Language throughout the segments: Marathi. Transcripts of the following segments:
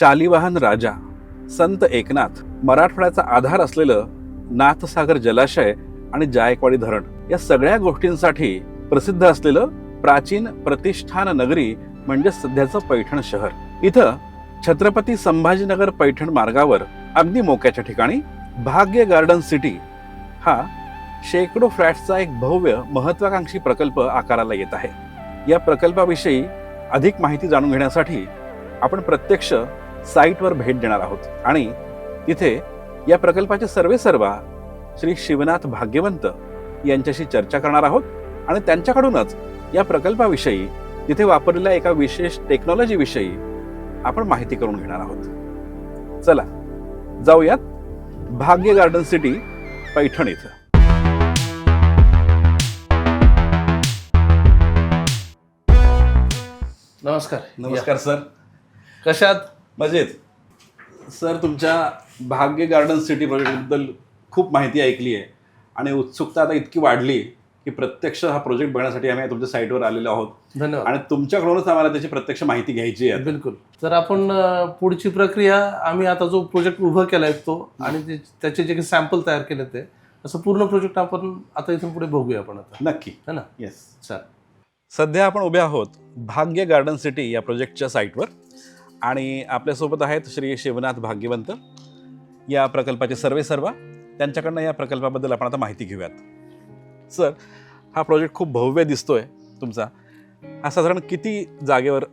शालिवाहन राजा संत एकनाथ मराठवाड्याचा आधार असलेलं नाथसागर जलाशय आणि जायकवाडी धरण या सगळ्या गोष्टींसाठी प्रसिद्ध असलेलं प्राचीन प्रतिष्ठान नगरी म्हणजे सध्याचं पैठण शहर. इथं छत्रपती संभाजीनगर पैठण मार्गावर अगदी मोक्याच्या ठिकाणी भाग्य गार्डन सिटी हा शेकडो फ्लॅट्सचा एक भव्य महत्वाकांक्षी प्रकल्प आकाराला येत आहे. या प्रकल्पाविषयी अधिक माहिती जाणून घेण्यासाठी आपण प्रत्यक्ष साईटवर भेट देणार आहोत. आणि तिथे या प्रकल्पाचे सर्वे सर्वा श्री शिवनाथ भाग्यवंत यांच्याशी चर्चा करणार आहोत. आणि त्यांच्याकडूनच या प्रकल्पाविषयी तिथे वापरलेल्या एका विशेष टेक्नॉलॉजी विषयी आपण माहिती करून घेणार आहोत. चला जाऊयात भाग्य गार्डन सिटी पैठण इथं. नमस्कार. नमस्कार सर. कशात? मजेत. सर तुमच्या भाग्य गार्डन सिटी प्रोजेक्टबद्दल खूप माहिती ऐकली आहे आणि उत्सुकता आता इतकी वाढली की प्रत्यक्ष हा प्रोजेक्ट बघण्यासाठी आम्ही तुमच्या साईटवर आलेलो आहोत. धन्यवाद. आणि तुमच्याकडूनच आम्हाला त्याची प्रत्यक्ष माहिती घ्यायची आहे. बिलकुल. तर आपण पुढची प्रक्रिया आम्ही आता जो प्रोजेक्ट उभं केलाय तो आणि त्याचे जे काही सॅम्पल तयार केले ते असं पूर्ण प्रोजेक्ट आपण आता इथून पुढे बघूया आपण आता. नक्की. है ना? येस चल सध्या आपण उभे आहोत भाग्य गार्डन सिटी या प्रोजेक्टच्या साईटवर. आणि आपल्यासोबत आहेत श्री शिवनाथ भाग्यवंत. या प्रकल्पाचे सर्वे सर्वा. त्यांच्याकडनं या प्रकल्पाबद्दल आपण आता माहिती घेऊयात. सर हा प्रोजेक्ट खूप भव्य दिसतोय तुमचा. हा साधारण किती जागेवर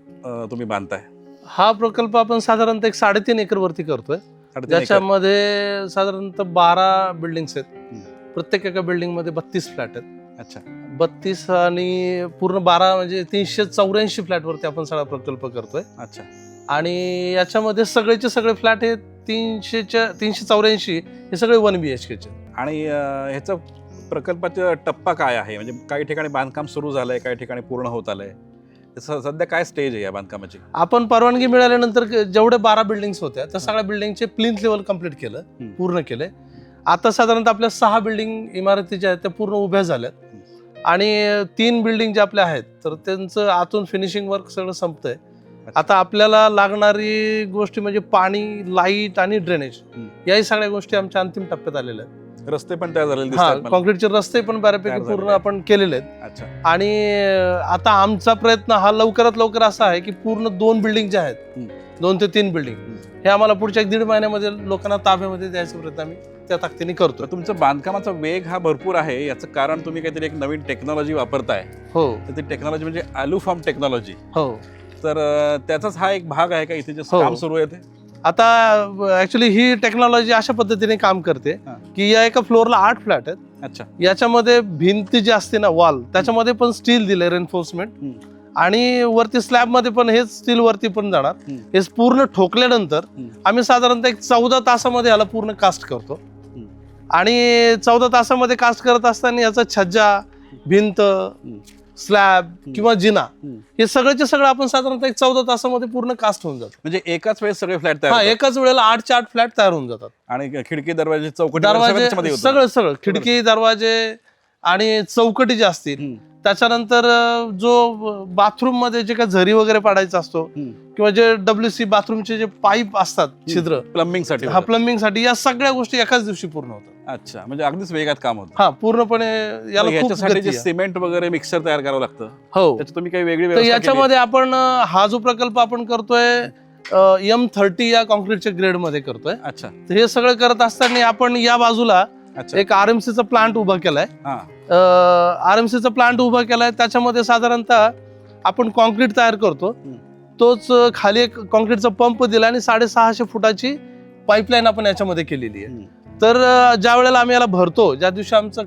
तुम्ही बांधताय? हा प्रकल्प आपण साधारणतः एक साडेतीन एकर वरती करतोय. ज्याच्यामध्ये साधारणतः बारा बिल्डिंग्स आहेत. प्रत्येक एका बिल्डिंगमध्ये बत्तीस फ्लॅट आहेत. अच्छा. बत्तीस आणि पूर्ण बारा म्हणजे तीनशे चौऱ्याऐंशी फ्लॅटवरती आपण सगळा प्रकल्प करतोय. अच्छा. आणि याच्यामध्ये सगळेचे सगळे फ्लॅट हे तीनशेच्या तीनशे चौऱ्याऐंशी हे सगळे वन बी एच केचे आणि ह्याचं प्रकल्पाचा टप्पा काय आहे? म्हणजे काही ठिकाणी बांधकाम सुरू झालंय काही ठिकाणी पूर्ण होत आलंय. स- सध्या काय स्टेज आहे या बांधकामाची? आपण परवानगी मिळाल्यानंतर जेवढे बारा बिल्डिंग्स होत्या त्या सगळ्या बिल्डिंगचे प्लिंथ लेवल कंप्लीट केलं. पूर्ण केले. आता साधारणतः आपल्या सहा बिल्डिंग इमारती ज्या आहेत त्या पूर्ण उभ्या झाल्यात. आणि तीन बिल्डिंग ज्या आपल्या आहेत तर त्यांचं आतून फिनिशिंग वर्क सगळं संपतंय. आता आपल्याला लागणारी गोष्टी म्हणजे पाणी लाइट आणि ड्रेनेज. याही सगळ्या गोष्टी आमच्या अंतिम टप्प्यात आलेल्या आहेत. रस्ते पण तयार झालेले. कॉन्क्रीटचे रस्ते पण बऱ्यापैकी पूर्ण. आपण केलेले आहेत. आणि आता आमचा प्रयत्न हा लवकरात लवकर असा आहे की पूर्ण दोन बिल्डिंग ज्या आहेत. दोन ते तीन बिल्डिंग हे आम्हाला पुढच्या एक दीड महिन्यामध्ये लोकांना ताब्यामध्ये द्यायचा प्रयत्न आम्ही त्या ताकदीने करतो तुमचं बांधकामाचा वेग हा भरपूर आहे याचं कारण तुम्ही काहीतरी एक नवीन टेक्नॉलॉजी वापरताय. हो. ती टेक्नॉलॉजी म्हणजे अॅल्युफॉर्म टेक्नॉलॉजी. हो. तर त्याचाच हा एक भाग आहे का इथे जे हो. काम सुरू आहे ते आता ऍक्च्युली ही टेक्नॉलॉजी अशा पद्धतीने काम करते हा. की या एका फ्लोअरला आठ फ्लॅट आहेत अच्छा याच्यामध्ये भिंत जी असते ना वॉल त्याच्यामध्ये पण स्टील दिले रेनफोर्समेंट. आणि वरती स्लॅबमध्ये पण हेच स्टील वरती पण जाणार हम्म. हे पूर्ण ठोकल्यानंतर हम्म. आम्ही साधारणतः एक चौदा तासामध्ये याला पूर्ण कास्ट करतो आणि चौदा तासामध्ये कास्ट करत असताना याचा छज्जा भिंत स्लॅब किंवा जिना. हे सगळ्याचे सगळं आपण साधारणतः एक चौदा तासामध्ये पूर्ण कास्ट होऊन जातो म्हणजे एकाच वेळेस सगळे फ्लॅट तयार हा होतात. एकाच वेळेला आठचे आठ फ्लॅट तयार होऊन जातात आणि खिडकी दरवाजे चौकटी सगळं दरवाजे त्याच्यामध्ये होतं. सगळं सगळं खिडकी दरवाजे आणि चौकटी जे असतील हम्म. त्याच्यानंतर जो बाथरूममध्ये जे काही झरी वगैरे पाडायचा असतो. किंवा जे डब्ल्यू सी बाथरूमचे जे पाईप असतात छिद्र प्लंबिंगसाठी हा. प्लंबिंगसाठी या सगळ्या गोष्टी एकाच दिवशी पूर्ण होतात. अच्छा म्हणजे अगदीच वेगात काम होतं. हा पूर्णपणे याला याच्यासाठी. सिमेंट वगैरे मिक्सर तयार करावं लागतं हो. तुम्ही काही वेगळी? याच्यामध्ये आपण हा जो प्रकल्प आपण करतोय एम थर्टी या कॉन्क्रीटच्या ग्रेडमध्ये करतोय. अच्छा. तर हे सगळं करत असताना आपण या बाजूला एक आर एम सीचा प्लांट उभा केलाय. हा. आर एम सीचा प्लांट उभा केलाय त्याच्यामध्ये साधारणतः आपण कॉन्क्रीट तयार करतो. तोच खाली एक कॉन्क्रीटचा पंप दिला आणि साडेसहाशे फुटाची पाईपलाईन आपण याच्यामध्ये केलेली आहे. तर ज्या वेळेला आम्ही याला भरतो ज्या दिवशी आमचं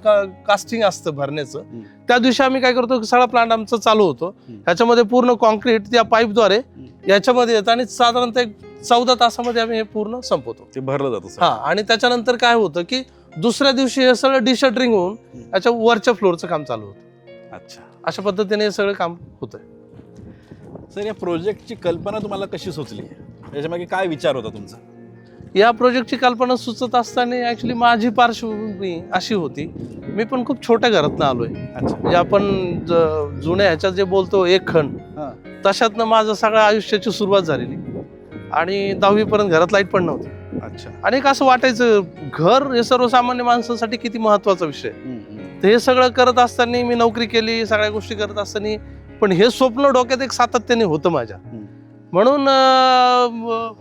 कास्टिंग असतं भरण्याचं. त्या दिवशी आम्ही काय करतो सगळा प्लांट आमचा चालू होतो. ह्याच्यामध्ये पूर्ण कॉन्क्रीट त्या पाईपद्वारे याच्यामध्ये येतं आणि साधारणतः एक चौदा तासामध्ये आम्ही हे पूर्ण संपवतो ते भरलं जातं. हा आणि त्याच्यानंतर काय होतं की दुसऱ्या दिवशी हे सगळं डिशटरिंग होऊन. याच्या वरच्या फ्लोअरचं काम चालू होतं. अच्छा. अशा पद्धतीने हे सगळं काम होतं सर या प्रोजेक्टची कल्पना तुम्हाला कशी सुचली? याच्यामागे काय विचार होता तुमचा? या प्रोजेक्टची कल्पना सुचत असताना ऍक्च्युली माझी पार्श्वभूमी अशी होती. मी पण खूप छोट्या घरातनं आलोय. अच्छा. म्हणजे आपण जुन्या ह्याच्यात जे बोलतो एक खण. तशातनं माझं सगळ्या आयुष्याची सुरुवात झालेली. आणि दहावी पर्यंत घरात लाइट पण नव्हती. अच्छा. आणि एक असं वाटायचं घर हे सर्वसामान्य माणसासाठी किती महत्त्वाचा विषय. तर हे सगळं करत असताना मी नोकरी केली सगळ्या गोष्टी करत असताना पण हे स्वप्न डोक्यात एक सातत्याने होतं माझ्या. म्हणून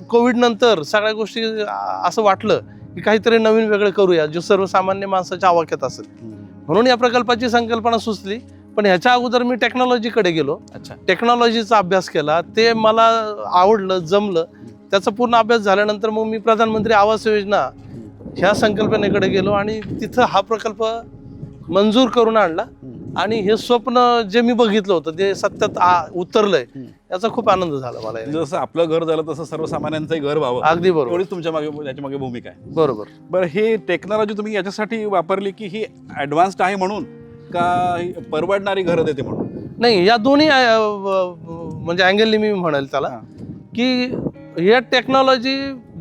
कोविड नंतर सगळ्या गोष्टी असं वाटलं की काहीतरी नवीन वेगळं करूया जे सर्वसामान्य माणसाच्या आवाक्यात असेल. म्हणून या प्रकल्पाची संकल्पना सुचली पण ह्याच्या अगोदर मी टेक्नॉलॉजीकडे गेलो. अच्छा. टेक्नॉलॉजीचा अभ्यास केला ते मला आवडलं जमलं. त्याचा पूर्ण अभ्यास झाल्यानंतर मग मी प्रधानमंत्री आवास योजना ह्या संकल्पनेकडे गेलो आणि तिथं हा प्रकल्प मंजूर करून आणला. आणि हे स्वप्न जे मी बघितलं होतं ते सत्यात उतरलंय. याचा खूप आनंद झाला मला याने. जसं आपलं घर झालं तसं सर्वसामान्यांचंही घर व्हावं अगदी बरोबर एवढीच तुमच्या मागे याच्या मागे भूमिका आहे बरोबर बरं हे टेक्नॉलॉजी तुम्ही याच्यासाठी वापरली की ही ऍडव्हान्स्ड आहे म्हणून का परवडणारी घरं देते म्हणून नाही या दोन्ही म्हणजे अँगलनी मी म्हणेल त्याला. की या टेक्नॉलॉजी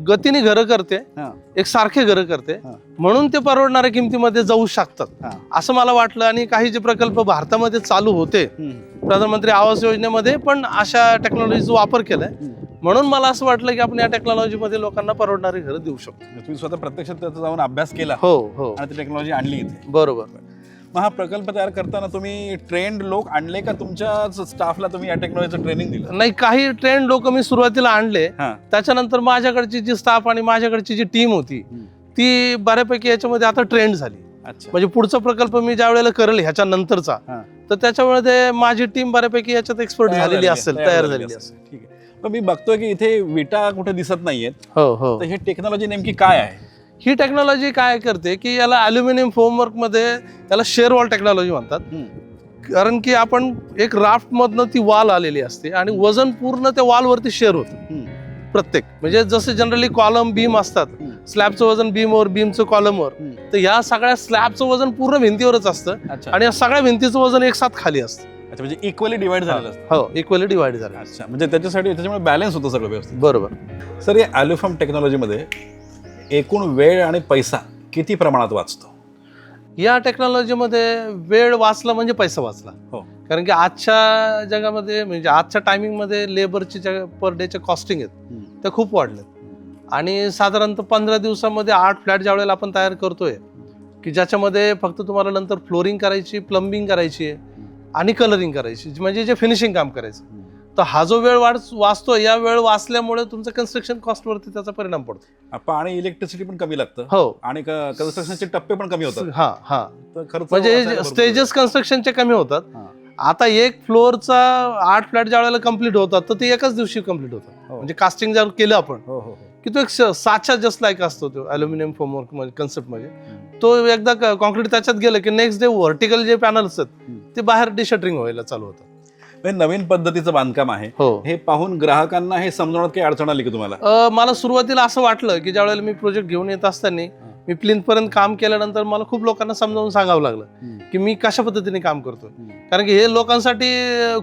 गतीने घरं करते हा. एक सारखे घरं करते हा. म्हणून ते परवडणाऱ्या किमतीमध्ये जाऊ शकतात हा. असं मला वाटलं आणि काही जे प्रकल्प भारतामध्ये चालू होते हम्म. प्रधानमंत्री आवास योजनेमध्ये पण अशा टेक्नॉलॉजीचा वापर केलाय हम्म. म्हणून मला असं वाटलं की आपण या टेक्नॉलॉजीमध्ये लोकांना परवडणारी घरं देऊ शकतो तुम्ही स्वतः प्रत्यक्षात त्याचा जाऊन अभ्यास केला हो हो आणि ती टेक्नॉलॉजी आणली इथे बरोबर मग हा प्रकल्प तयार करताना तुम्ही ट्रेंड लोक आणले का तुमच्या स्टाफला तुम्ही या टेक्नॉलॉजीचं ट्रेनिंग दिलं नाही काही ट्रेंड लोक मी सुरुवातीला आणले हा. त्याच्यानंतर माझ्याकडची जी स्टाफ आणि माझ्याकडची जी टीम होती हम्म. ती बऱ्यापैकी याच्यामध्ये आता ट्रेंड झाली अच्छा म्हणजे पुढचा प्रकल्प मी ज्या वेळेला करेल ह्याच्या नंतरचा हा. तर त्याच्यामुळे माझी टीम बऱ्यापैकी याच्यात एक्सपर्ट तयार झालेली असेल तयार झालेली असेल. असेल ठीक आहे पण मी बघतोय की इथे विटा कुठे दिसत नाहीयेत हो हो तर हे टेक्नॉलॉजी नेमकी काय आहे ही टेक्नॉलॉजी काय करते की याला अल्युमिनियम फोमवर्कमध्ये याला शेअर वॉल टेक्नॉलॉजी म्हणतात. कारण की आपण एक राफ्ट मधनं ती वाल आलेली असते आणि वजन पूर्ण त्या वालवरती शेअर होतं. प्रत्येक. म्हणजे जसे जनरली कॉलम बीम असतात. स्लॅबचं वजन बीमवर बीमचं कॉलमवर. तर या सगळ्या स्लॅबचं वजन पूर्ण भिंतीवरच असतं आणि या सगळ्या भिंतीचं वजन एक साथ खाली असतं. अच्छा म्हणजे इक्वली डिवाइड झालेलं असतं. हो इक्वली डिवाइड झालं अच्छा म्हणजे त्याच्यासाठी त्याच्यामुळे बॅलन्स होतं सगळं व्यवस्थित. बरोबर. सर या ॲल्युफॉर्म टेक्नॉलॉजीमध्ये एकूण वेळ आणि पैसा किती प्रमाणात वाचतो या टेक्नॉलॉजीमध्ये वेळ वाचला म्हणजे पैसा वाचला हो. कारण की आजच्या जगामध्ये म्हणजे आजच्या टायमिंगमध्ये लेबरची ज्या पर डेच्या कॉस्टिंग आहेत. त्या खूप वाढल्यात आणि साधारणतः पंधरा दिवसामध्ये आठ फ्लॅट ज्या वेळेला आपण तयार करतोय की ज्याच्यामध्ये फक्त तुम्हाला नंतर फ्लोरिंग करायची प्लंबिंग करायची आहे आणि कलरिंग करायची म्हणजे जे फिनिशिंग काम करायचं. तर हा जो वेळ वाढ वाचतो या वेळ वाचल्यामुळे तुमचं कन्स्ट्रक्शन कॉस्टवरती त्याचा परिणाम पडतो. आणि इलेक्ट्रिसिटी पण कमी लागतं. हो. आणि कन्स्ट्रक्शनचे टप्पे पण कमी होतात. हा हा. तर खर्च वाचायला म्हणजे स्टेजेस कन्स्ट्रक्शनचे कमी होतात. आता एक फ्लोअरचा आठ फ्लॅट ज्या वेळेला कंप्लीट होतात तर ते एकाच दिवशी कंप्लीट होतात. हो. म्हणजे कास्टिंग जर केलं आपण हो हो की तो एक साचा जस्ट लाईक असतो तो अल्युमिनियम फोमवर्कमध्ये कन्सेप्टमध्ये. तो एकदा कॉन्क्रीट त्याच्यात गेलं की नेक्स्ट डे व्हर्टिकल जे पॅनल असतात हम्म. ते बाहेर डिशटरिंग व्हायला चालू होतं नवीन पद्धतीचं बांधकाम आहे. हो. हे पाहून ग्राहकांना हे समजवण्यात काही अडचण आली की तुम्हाला? अ, मला सुरुवातीला असं वाटलं की ज्या वेळेला मी प्रोजेक्ट घेऊन येत असताना मी प्लिंथ पर्यंत काम केल्यानंतर मला खूप लोकांना समजावून सांगावं लागलं की मी कशा पद्धतीने काम करतोय कारण की हे लोकांसाठी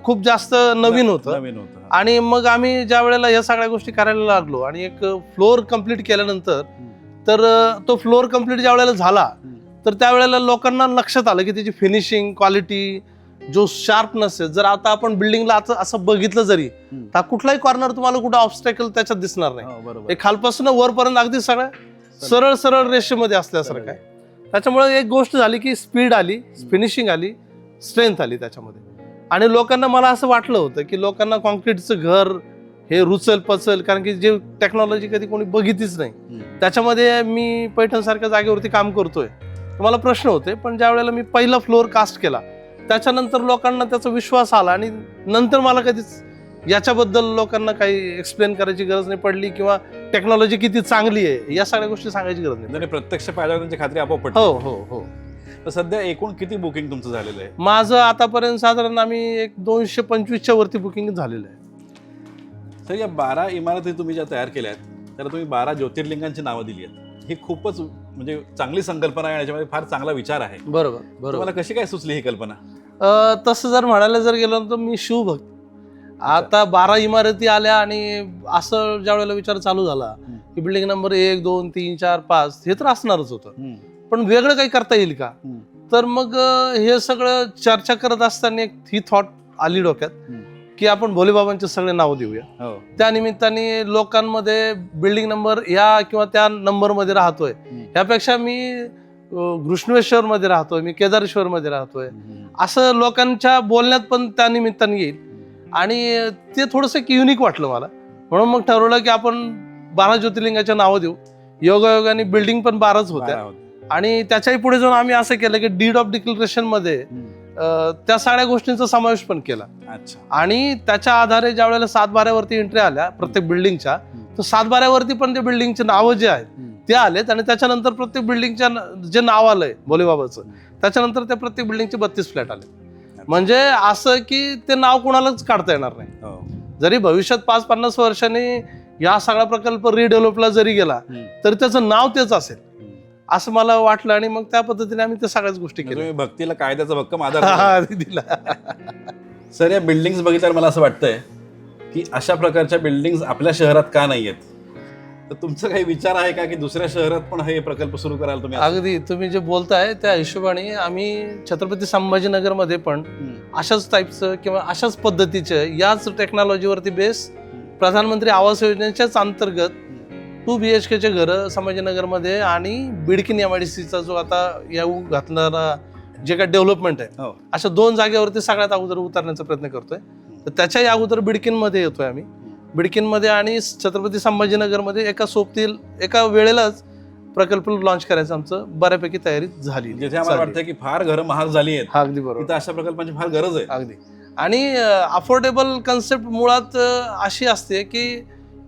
खूप जास्त नवीन होतं. नवीन होतं. आणि मग आम्ही ज्या वेळेला या सगळ्या गोष्टी करायला लागलो आणि एक फ्लोअर कंप्लीट केल्यानंतर तर अ, तो फ्लोअर कंप्लीट ज्या वेळेला झाला तर त्यावेळेला लोकांना लक्षात आलं की त्याची फिनिशिंग क्वालिटी जो शार्पनेस आहे जर आता आपण बिल्डिंगला आता असं बघितलं जरी. तर कुठलाही कॉर्नर तुम्हाला कुठं ऑब्स्टॅकल त्याच्यात दिसणार नाही. हो, बरोबर. हे खालपासून वरपर्यंत अगदी सगळं सरळ सरळ रेषेमध्ये असल्यासारखं आहे. त्याच्यामुळे एक गोष्ट झाली की स्पीड आली फिनिशिंग आली स्ट्रेंथ आली त्याच्यामध्ये. आणि लोकांना मला असं वाटलं होतं की लोकांना कॉन्क्रीटचं घर हे रुचल पचल कारण की जे टेक्नॉलॉजी कधी कोणी बघितलीच नाही. त्याच्यामध्ये मी पैठण सारख्या जागेवरती काम करतोय. मला प्रश्न होते पण ज्या वेळेला मी पहिला फ्लोअर कास्ट केला त्याच्यानंतर लोकांना त्याचा विश्वास आला आणि नंतर मला कधीच याच्याबद्दल लोकांना काही एक्सप्लेन करायची गरज नाही पडली किंवा टेक्नॉलॉजी किती चांगली आहे या सगळ्या गोष्टी सांगायची गरज नाही. म्हणजे प्रत्यक्ष पाहिल्यावर त्यांची खात्री आपोआप पडते हो हो हो. तर सध्या एकूण किती बुकिंग तुमचं झालेलं आहे? माझं आतापर्यंत साधारण आम्ही एक दोनशे पंचवीसच्या वरती बुकिंग झालेलं आहे. तर या बारा इमारती तुम्ही ज्या तयार केल्या आहेत त्याला तुम्ही बारा ज्योतिर्लिंगांची नावं दिली आहेत. ही खूपच म्हणजे चांगली संकल्पना आहे याच्यामध्ये फार चांगला विचार आहे बरोबर बरोबर तुम्हाला कशी काय सुचली ही कल्पना तसं जर म्हणायला जर गेलो तर मी शिवभक्त आता बारा इमारती आल्या आणि असं ज्या वेळेला विचार चालू झाला. की बिल्डिंग नंबर एक दोन तीन चार पाच हे तर असणारच होतं. पण वेगळं काही करता येईल का. तर मग हे सगळं चर्चा करत असताना एक ही थॉट आली डोक्यात. की आपण भोलेबाबांचे सगळे नाव देऊया. हो. त्या निमित्ताने लोकांमध्ये बिल्डिंग नंबर या किंवा त्या नंबरमध्ये राहतोय. हम्म. यापेक्षा मी घृष्णेश्वर मध्ये राहतोय मी केदारेश्वर मध्ये राहतोय. असं लोकांच्या बोलण्यात पण त्या निमित्ताने येईल. आणि ते थोडंसं युनिक वाटलं मला. म्हणून मग ठरवलं की आपण बारा ज्योतिर्लिंगाच्या नावं देऊ. योगायोगाने बिल्डिंग पण बाराच होत्या. आणि त्याच्याही पुढे जाऊन आम्ही असं केलं की डीड ऑफ डिक्लेरेशनमध्ये त्या सगळ्या गोष्टींचा समावेश पण केला अच्छा आणि त्याच्या आधारे ज्या वेळेला सात बाऱ्यावरती एंट्री आल्या प्रत्येक बिल्डिंगच्या तर सात बाऱ्यावरती पण ते बिल्डिंगचे नावं जे आहेत. ते आलेत आणि त्याच्यानंतर प्रत्येक बिल्डिंगच्या जे नाव आलंय भोलेबाबाचं त्याच्यानंतर त्या प्रत्येक बिल्डिंगचे बत्तीस फ्लॅट आले म्हणजे असं की ते नाव कुणालाच काढता येणार नाही हो. जरी भविष्यात पाच पन्नास वर्षांनी या सगळा प्रकल्प रिडेव्हलपला जरी गेला. तरी त्याचं नाव तेच असेल. असं मला वाटलं आणि मग त्या पद्धतीने आम्ही त्या सगळ्याच गोष्टी म्हणजे केल्या तुम्ही भक्तीला कायद्याचा भक्कम आधार दिला. दिला सर या बिल्डिंग बघितल्यावर मला असं वाटतंय की अशा प्रकारच्या बिल्डिंग आपल्या शहरात का नाही आहेत तर तुमचा काही विचार आहे का की दुसऱ्या शहरात पण हे प्रकल्प सुरू कराल तुम्ही? अगदी तुम्ही जे बोलताय त्या हिशोबाने आम्ही छत्रपती संभाजीनगरमध्ये पण हम्म. अशाच टाईपचं किंवा अशाच पद्धतीचं याच टेक्नॉलॉजीवरती बेस प्रधानमंत्री आवास योजनेच्याच अंतर्गत टू बी एच केचे घरं संभाजीनगरमध्ये आणि बिडकीन एम आय डी सीचा जो आता येऊ घातणारा जे काय डेव्हलपमेंट आहे हो. अशा दोन जागेवरती सगळ्यात अगोदर उतरण्याचा प्रयत्न करतोय. तर त्याच्याही अगोदर बिडकीनमध्ये येतोय आम्ही. बिडकीनमध्ये आणि छत्रपती संभाजीनगरमध्ये एका सोबतील एका वेळेलाच प्रकल्प लॉन्च करायचं आमचं बऱ्यापैकी तयारी झाली. जिथे आम्हाला वाटतं की फार घरं महाग झाली आहेत. हा अगदी बरोबर. अशा प्रकल्पांची फार गरज आहे. अगदी. आणि अफोर्डेबल कन्सेप्ट मुळात अशी असते की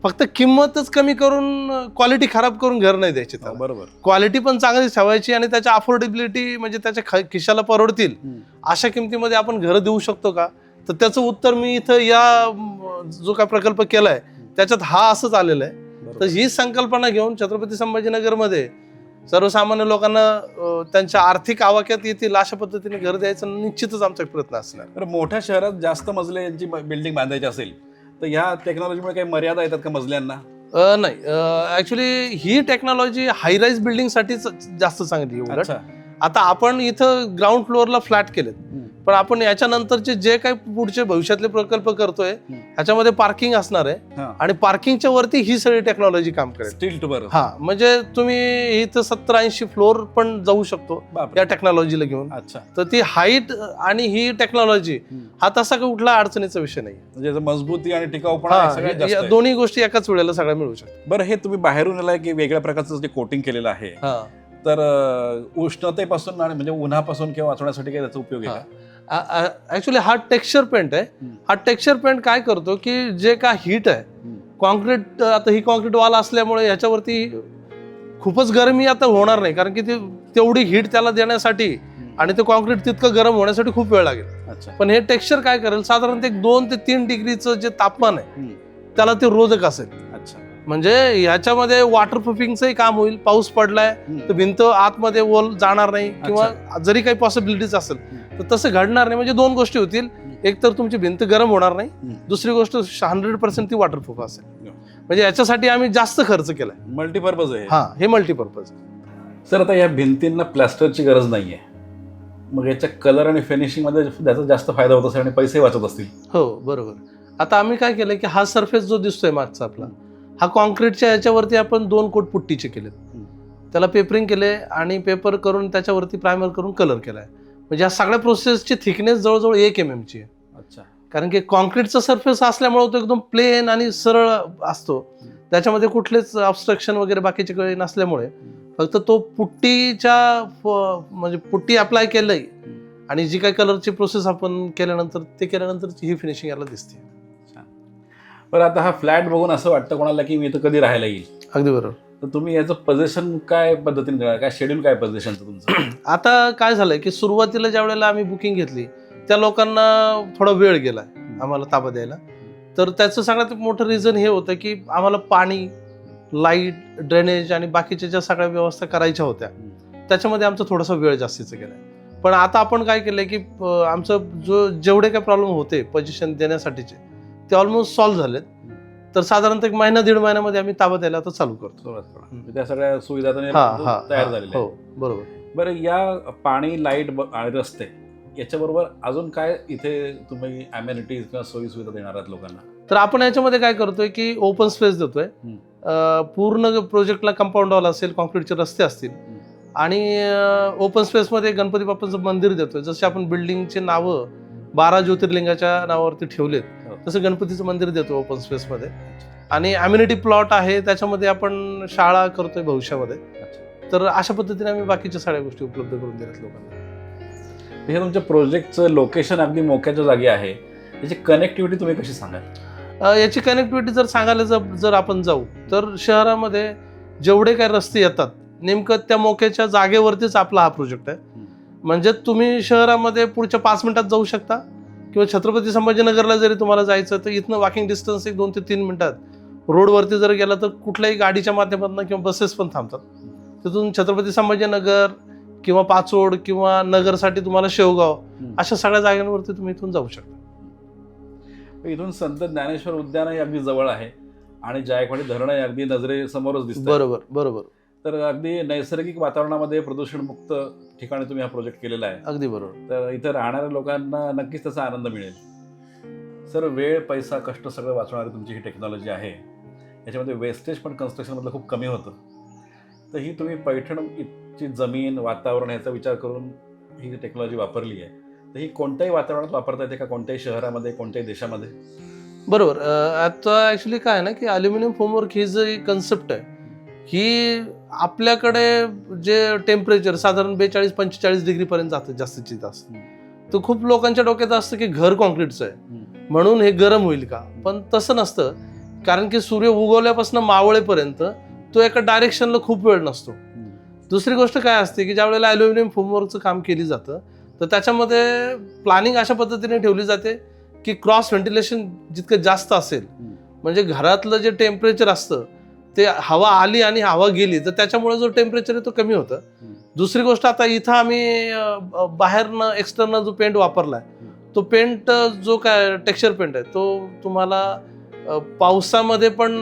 फक्त किंमतच कमी करून क्वालिटी खराब करून घर नाही द्यायची हो, त्याला. बरोबर. क्वालिटी पण चांगली ठेवायची आणि त्याच्या अफोर्डेबिलिटी म्हणजे त्याच्या ख- खिशाला परवडतील. हम्म. अशा किमतीमध्ये आपण घरं देऊ शकतो का? तर त्याचं उत्तर मी इथं या म, जो काय प्रकल्प केलाय त्याच्यात हा असंच आलेलं आहे. बरोबर. तर ही संकल्पना घेऊन छत्रपती संभाजीनगरमध्ये सर्वसामान्य लोकांना अं, त्यांच्या आर्थिक आवाक्यात येतील अशा पद्धतीने घर द्यायचं निश्चितच आमचा प्रयत्न असणार. तर मोठ्या शहरात जास्त मजले यांची बिल्डिंग बांधायची असेल तर ह्या टेक्नॉलॉजीमुळे काही मर्यादा येतात का मजल्यांना? अ, नाही. ऍक्च्युली ही टेक्नॉलॉजी हायराईज बिल्डिंग साठीच जास्त चांगली आहे उलट. अच्छा. आता आपण इथं ग्राउंड फ्लोअरला फ्लॅट केलेत. पण आपण याच्यानंतरचे जे काही पुढचे भविष्यातले प्रकल्प करतोय. ह्याच्यामध्ये पार्किंग असणार आहे. आणि पार्किंगच्या वरती ही सगळी टेक्नॉलॉजी काम करेल हा म्हणजे तुम्ही इथं सत्तर ऐंशी फ्लोअर पण जाऊ शकतो या टेक्नॉलॉजीला घेऊन अच्छा तर ती हाईट आणि ही टेक्नॉलॉजी. हा तसा काही कुठला अडचणीचा विषय नाही म्हणजे मजबूती आणि टिकाऊपणा. दोन्ही गोष्टी एकाच वेळेला सगळ्या मिळू शकतात बरं हे तुम्ही बाहेरून आलाय की वेगळ्या प्रकारचं जे कोटिंग केलेलं आहे तर उष्णतेपासून आणि म्हणजे उन्हापासून किंवा वाचवण्यासाठी काही त्याचा उपयोग आहे का? ऍक्च्युली हा टेक्स्चर पेंट आहे. हा टेक्स्चर पेंट काय करतो की जे काय हीट आहे. कॉन्क्रीट आता ही कॉन्क्रीट वाल असल्यामुळे ह्याच्यावरती खूपच गरमी आता होणार नाही. कारण की ती तेवढी हीट त्याला देण्यासाठी आणि ते कॉन्क्रीट तितकं गरम होण्यासाठी खूप वेळ लागेल. अच्छा. पण हे टेक्स्चर काय करेल? साधारणतः एक दोन ते तीन डिग्रीचं जे तापमान आहे. त्याला ते रोधक असेल. म्हणजे ह्याच्यामध्ये वॉटरप्रूफिंगचंही काम होईल. पाऊस पडलाय. तर भिंत आतमध्ये ओल जाणार नाही किंवा जरी काही पॉसिबिलिटीज असेल तर तसं घडणार नाही. म्हणजे दोन गोष्टी होतील. एक तर तुमची भिंत गरम होणार नाही. दुसरी गोष्ट हंड्रेड पर्सेंट ती वॉटरप्रूफ असेल. म्हणजे याच्यासाठी आम्ही जास्त खर्च केलाय. मल्टीपर्पज आहे. हा हे मल्टीपर्पज सर आता या भिंतींना प्लास्टरची गरज नाहीये. मग याच्या कलर आणि फिनिशिंगमध्ये त्याचा जास्त फायदा होत असेल आणि पैसे वाचत असतील. हो बरोबर. आता आम्ही काय केलं की हा सरफेस जो दिसतोय मागचा आपला हा कॉन्क्रीटच्या याच्यावरती आपण दोन कोट पुट्टीचे केलेत. हम्म. त्याला पेपरिंग केले आणि पेपर करून त्याच्यावरती प्रायमर करून कलर केलाय. म्हणजे या सगळ्या प्रोसेसची थिकनेस जवळजवळ एक एम ची आहे. अच्छा. कारण की कॉन्क्रीटचा सरफेस असल्यामुळे तो एकदम प्लेन आणि सरळ असतो. त्याच्यामध्ये कुठलेच ऑब्स्ट्रक्शन वगैरे बाकीचे काही नसल्यामुळे फक्त तो पुट्टीच्या म्हणजे पुट्टी अप्लाय केलंय. आणि जी काही कलरची प्रोसेस आपण केल्यानंतर ते केल्यानंतर ही फिनिशिंग याला दिसते. बरं आता हा फ्लॅट बघून असं वाटतं कोणाला की मी इथं कधी राहायला येईल? अगदी बरोबर. तर तुम्ही याचं पोझिशन काय पद्धतीने करणार? काय शेड्यूल काय पोझिशनचं तुमचं? आता काय झालंय की सुरुवातीला ज्या वेळेला आम्ही बुकिंग घेतली त्या लोकांना थोडा वेळ गेलाय आम्हाला ताबा द्यायला. तर त्याचं सगळ्यात मोठं रिझन हे होतं की आम्हाला पाणी लाइट ड्रेनेज आणि बाकीच्या ज्या सगळ्या व्यवस्था करायच्या होत्या त्याच्यामध्ये आमचा थोडासा वेळ जास्तीचा गेलाय. पण आता आपण काय केलंय की आमचं जो जेवढे काही प्रॉब्लेम होते पोझिशन देण्यासाठीचे ते ऑलमोस्ट सॉल्व्ह झालेत. तर साधारणतः एक महिना दीड महिन्यामध्ये आम्ही ताबा द्यायला आता चालू करतो. सुरुवात करा. म्हणजे त्या सगळ्या सुविधा हा हा तयार हा, झालेल्या हो आहेत. बरोबर. बरं या पाणी लाइट आणि रस्ते याच्याबरोबर अजून काय इथे तुम्ही अम्युनिटीज किंवा सोयी सुविधा देणार आहात लोकांना? तर आपण याच्यामध्ये काय करतोय की ओपन स्पेस देतोय. हम्म. अं, पूर्ण प्रोजेक्टला कंपाऊंड वॉल असेल कॉन्क्रीटचे रस्ते असतील. आणि ओपन स्पेसमध्ये गणपती बाप्पाचं मंदिर देतोय. जसे आपण बिल्डिंगचे नावं बारा ज्योतिर्लिंगाच्या नावावरती ठेवलेत. तसं गणपतीचं मंदिर देतो ओपन स्पेसमध्ये आणि अम्युनिटी प्लॉट आहे त्याच्यामध्ये आपण शाळा करतोय भविष्यामध्ये. तर अशा पद्धतीने आम्ही बाकीच्या सगळ्या गोष्टी उपलब्ध करून दिल्यात लोकांना. हे तुमच्या प्रोजेक्टचं लोकेशन अगदी मोक्याच्या जागी आहे. त्याची कनेक्टिव्हिटी तुम्ही कशी सांगाल? याची कनेक्टिव्हिटी जर सांगायला जर जर आपण जाऊ तर शहरामध्ये जेवढे काही रस्ते येतात नेमकं त्या मोक्याच्या जागेवरतीच आपला हा प्रोजेक्ट आहे. म्हणजे तुम्ही शहरामध्ये पुढच्या पाच मिनिटात जाऊ शकता. किंवा छत्रपती संभाजीनगरला जरी तुम्हाला जायचं तर इथनं वॉकिंग डिस्टन्स एक दोन ते तीन मिनिटात. रोडवरती जर गेला तर कुठल्याही गाडीच्या माध्यमातून किंवा बसेस पण थांबतात. तिथून छत्रपती संभाजीनगर किंवा पाचोड किंवा नगरसाठी तुम्हाला शेवगाव अशा सगळ्या जागांवरती तुम्ही इथून जाऊ शकता. इथून संत ज्ञानेश्वर उद्यानही अगदी जवळ आहे आणि जायकवाडी धरणही अगदी नजरेसमोरच दिसत बरोबर बरोबर. तर अगदी नैसर्गिक वातावरणामध्ये प्रदूषणमुक्त ठिकाणी तुम्ही हा प्रोजेक्ट केलेला आहे. अगदी बरोबर. तर इथं राहणाऱ्या लोकांना नक्कीच त्याचा आनंद मिळेल. सर वेळ पैसा कष्ट सगळं वाचवणारी तुमची ही टेक्नॉलॉजी आहे. याच्यामध्ये वेस्टेज पण कन्स्ट्रक्शनमधलं खूप कमी होतं. तर ही तुम्ही पैठण इथची जमीन वातावरण याचा विचार करून ही टेक्नॉलॉजी वापरली आहे. तर ही कोणत्याही वातावरणात वापरता येते का? कोणत्याही शहरामध्ये कोणत्याही देशामध्ये? बरोबर. आता ऍक्च्युली काय आहे ना की अल्युमिनियम फोमवर्क ही जी कन्सेप्ट आहे ही आपल्याकडे जे टेम्परेचर साधारण बेचाळीस पंचेचाळीस डिग्रीपर्यंत जातं जास्तीत जास्त. तर खूप लोकांच्या डोक्यात असतं की घर कॉन्क्रीटचं आहे. म्हणून हे गरम होईल का? पण तसं नसतं. कारण की सूर्य उगवल्यापासून मावळेपर्यंत तो एका डायरेक्शनला खूप वेळ नसतो. दुसरी गोष्ट काय असते की ज्या वेळेला अल्युमिनियम फोमवर्कचं काम केली जातं तर त्याच्यामध्ये प्लॅनिंग अशा पद्धतीने ठेवली जाते की क्रॉस व्हेंटिलेशन जितकं जास्त असेल. म्हणजे घरातलं जे टेम्परेचर असतं ते हवा आली आणि हवा गेली तर त्याच्यामुळे जो टेम्परेचर आहे तो कमी होतं. दुसरी गोष्ट आता इथं आम्ही बाहेरनं एक्सटर्नल जो पेंट वापरलाय तो पेंट जो काय टेक्स्चर पेंट आहे तो तुम्हाला पावसामध्ये पण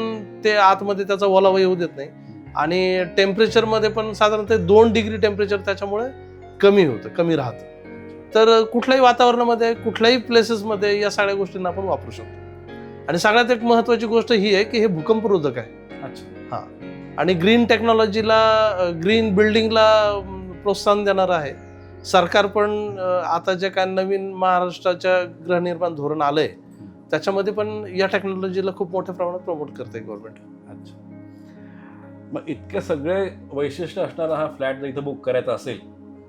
ते आतमध्ये त्याचा ओलावा येऊ देत नाही. आणि टेम्परेचरमध्ये पण साधारणतः दोन डिग्री टेम्परेचर त्याच्यामुळे कमी होतं कमी राहतं. तर कुठल्याही वातावरणामध्ये कुठल्याही प्लेसेसमध्ये या सगळ्या गोष्टींना आपण वापरू शकतो. आणि सगळ्यात एक महत्त्वाची गोष्ट ही आहे की हे भूकंपरोधक आहे. अच्छा. आणि ग्रीन टेक्नॉलॉजीला ग्रीन बिल्डिंगला प्रोत्साहन देणार आहे. सरकार पण आता जे काय नवीन महाराष्ट्राच्या गृहनिर्माण धोरण आलंय त्याच्यामध्ये पण या टेक्नॉलॉजीला खूप मोठ्या प्रमाणात प्रमोट करते गव्हर्नमेंट अच्छा. मग इतके सगळे वैशिष्ट्य असणारा हा फ्लॅट जर इथं बुक करायचा असेल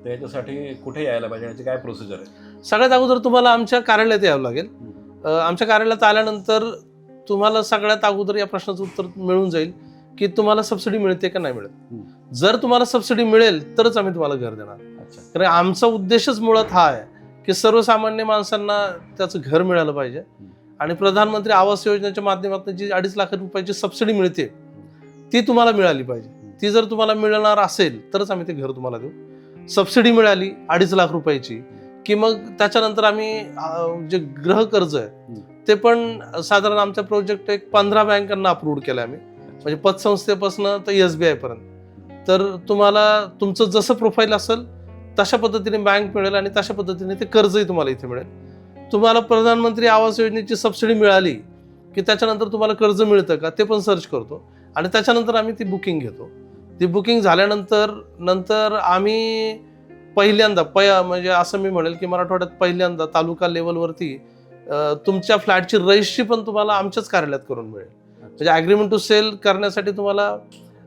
तर याच्यासाठी कुठे यायला पाहिजे? याची काय प्रोसिजर आहे? सगळ्यात अगोदर तुम्हाला आमच्या कार्यालयात यावं लागेल. आमच्या कार्यालयात आल्यानंतर तुम्हाला सगळ्यात अगोदर या प्रश्नाचं उत्तर मिळून जाईल की तुम्हाला सबसिडी मिळते का नाही मिळत. जर तुम्हाला सबसिडी मिळेल तरच आम्ही तुम्हाला घर देणार. कारण आमचा उद्देशच मुळात हा आहे की सर्वसामान्य माणसांना त्याचं घर मिळालं पाहिजे. आणि प्रधानमंत्री आवास योजनेच्या माध्यमातून जी अडीच लाख रुपयाची सबसिडी मिळते ती तुम्हाला मिळाली पाहिजे. ती जर तुम्हाला मिळणार असेल तरच आम्ही ते घर तुम्हाला देऊ. सबसिडी मिळाली अडीच लाख रुपयाची की मग त्याच्यानंतर आम्ही जे गृह कर्ज आहे ते पण साधारण आमचा प्रोजेक्ट एक पंधरा बँकांना अप्रूव्ह केला आम्ही. म्हणजे पतसंस्थेपासून तर एस बी आयपर्यंत तर तुम्हाला तुमचं जसं प्रोफाईल असेल तशा पद्धतीने बँक मिळेल आणि तशा पद्धतीने ते कर्जही तुम्हाला इथे मिळेल. तुम्हाला प्रधानमंत्री आवास योजनेची सबसिडी मिळाली की त्याच्यानंतर तुम्हाला कर्ज मिळतं का ते पण सर्च करतो. आणि त्याच्यानंतर आम्ही ती बुकिंग घेतो. ती बुकिंग झाल्यानंतर नंतर आम्ही पहिल्यांदा पया म्हणजे असं मी म्हणेल की मराठवाड्यात पहिल्यांदा तालुका लेवलवरती तुमच्या फ्लॅटची रजिस्ट्री पण तुम्हाला आमच्याच कार्यालयात करून मिळेल. म्हणजे ॲग्रीमेंट टू सेल करण्यासाठी तुम्हाला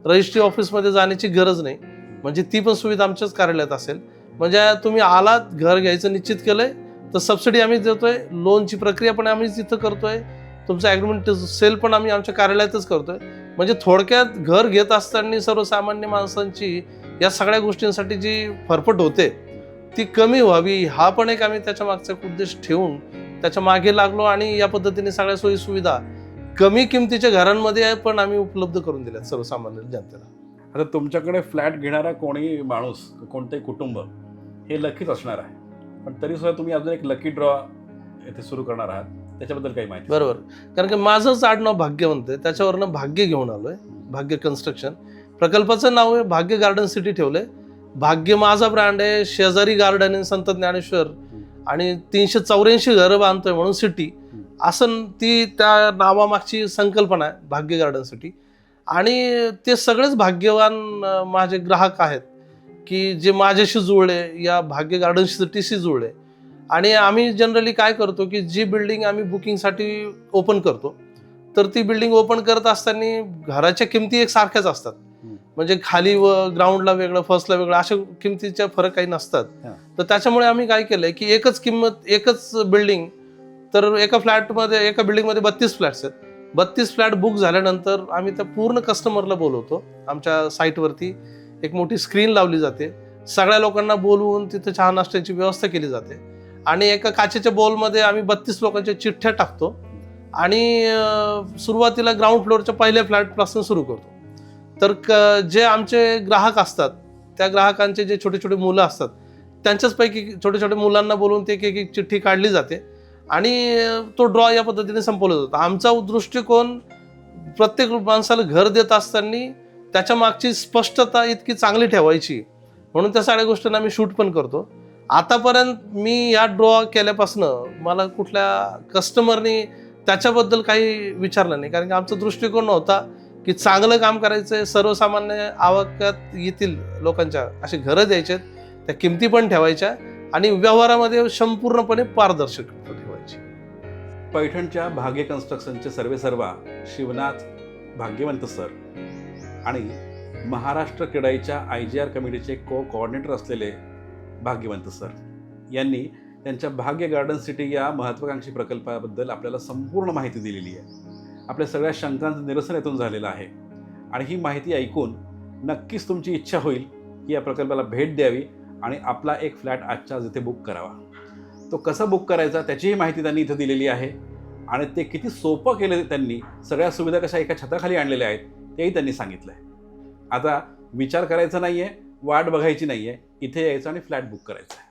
रजिस्ट्री ऑफिसमध्ये जाण्याची गरज नाही. म्हणजे ती पण सुविधा आमच्याच कार्यालयात असेल. म्हणजे तुम्ही आलात घर घ्यायचं निश्चित केलंय तर सबसिडी आम्ही देतोय लोनची प्रक्रिया पण आम्ही तिथं करतोय तुमचं ॲग्रीमेंट सेल पण आम्ही आमच्या कार्यालयातच करतोय. म्हणजे थोडक्यात घर घेत असताना सर्वसामान्य माणसांची या सगळ्या गोष्टींसाठी जी फरफट होते ती कमी व्हावी हा पण एक आम्ही त्याच्या मागचा एक उद्देश ठेवून त्याच्यामागे लागलो आणि या पद्धतीने सगळ्या सोयी सुविधा कमी किमतीच्या घरांमध्ये पण आम्ही उपलब्ध करून दिल्यात सर्वसामान्य जनतेला. आता तुमच्याकडे फ्लॅट घेणारा कोणी माणूस कोणतंही कुटुंब हे लकीच असणार आहे. पण तरी सुद्धा तुम्ही अजून एक लकी ड्रॉ येथे सुरू करणार आहात. त्याच्याबद्दल काही माहिती बरोबर. कारण की माझंच आडनाव भाग्यवंत आहे त्याच्यावरनं भाग्य घेऊन आलोय भाग्य कन्स्ट्रक्शन प्रकल्पाचं नाव आहे भाग्य गार्डन सिटी ठेवलंय. भाग्य माझा ब्रँड आहे शेजारी गार्डन आहे संत ज्ञानेश्वर. आणि तीनशे चौऱ्याऐंशी घरं बांधतोय म्हणून सिटी. असं ती त्या नावामागची संकल्पना आहे भाग्य गार्डनसाठी आणि ते सगळेच भाग्यवान माझे ग्राहक आहेत की जे माझ्याशी जुळले या भाग्य गार्डन सिटीशी जुळले. आणि आम्ही जनरली काय करतो की जी बिल्डिंग आम्ही बुकिंगसाठी ओपन करतो तर ती बिल्डिंग ओपन करत असताना घराच्या किमती एक सारख्याच असतात. म्हणजे खाली व ग्राउंडला वेगळं फर्स्टला वेगळं अशा किमतीच्या फरक काही नसतात. तर त्याच्यामुळे आम्ही काय केलंय की एकच किंमत एकच बिल्डिंग तर एका फ्लॅटमध्ये एका बिल्डिंगमध्ये बत्तीस फ्लॅट्स आहेत. बत्तीस फ्लॅट बुक झाल्यानंतर आम्ही त्या पूर्ण कस्टमरला बोलवतो. आमच्या साईटवरती एक मोठी स्क्रीन लावली जाते. सगळ्या लोकांना बोलवून तिथे चहा नाश्त्याची व्यवस्था केली जाते. आणि एका काचेच्या बॉलमध्ये आम्ही बत्तीस लोकांच्या चिठ्ठ्या टाकतो. आणि सुरुवातीला ग्राउंड फ्लोअरच्या पहिल्या फ्लॅटपासून सुरू करतो. तर क जे आमचे ग्राहक असतात त्या ग्राहकांचे जे छोटे छोटे मुलं असतात त्यांच्याचपैकी छोटे छोटे मुलांना बोलवून ते एक एक चिठ्ठी काढली जाते आणि तो ड्रॉ या पद्धतीने संपवला जातो. आमचा दृष्टिकोन प्रत्येक माणसाला घर देत असताना त्याच्या मागची स्पष्टता इतकी चांगली ठेवायची. म्हणून त्या सगळ्या गोष्टींना आम्ही शूट पण करतो. आतापर्यंत मी या ड्रॉ केल्यापासनं मला कुठल्या कस्टमरनी त्याच्याबद्दल काही विचारलं नाही. कारण की आमचा दृष्टिकोन होता की चांगलं काम करायचं आहे सर्वसामान्य आवाक्यात येतील लोकांच्या अशी घरं द्यायचे त्या किमती पण ठेवायच्या आणि व्यवहारामध्ये संपूर्णपणे पारदर्शकता ठेवायची. पैठणच्या भाग्य कन्स्ट्रक्शनचे सर्वे सर्वा शिवनाथ भाग्यवंत सर आणि महाराष्ट्र क्रीडाईच्या आय जी आर कमिटीचे को कोऑर्डिनेटर असलेले भाग्यवंत सर यांनी त्यांच्या भाग्य गार्डन सिटी या महत्त्वाकांक्षी प्रकल्पाबद्दल आपल्याला संपूर्ण माहिती दिलेली आहे. आपल्या सगळ्या शंकांचं निरसन यातून झालेलं आहे. आणि ही माहिती ऐकून नक्कीच तुमची इच्छा होईल की या प्रकल्पाला भेट द्यावी आणि आपला एक फ्लॅट आजच्या आज इथे बुक करावा. तो कसा बुक करायचा त्याचीही माहिती त्यांनी इथं दिलेली आहे. आणि ते किती सोपं केलं त्यांनी सगळ्या सुविधा कशा एका छताखाली आणलेल्या आहेत तेही त्यांनी सांगितलं आहे आता विचार करायचा नाही आहे वाट बघायची नाही आहे इथे यायचं आणि फ्लॅट बुक करायचा आहे.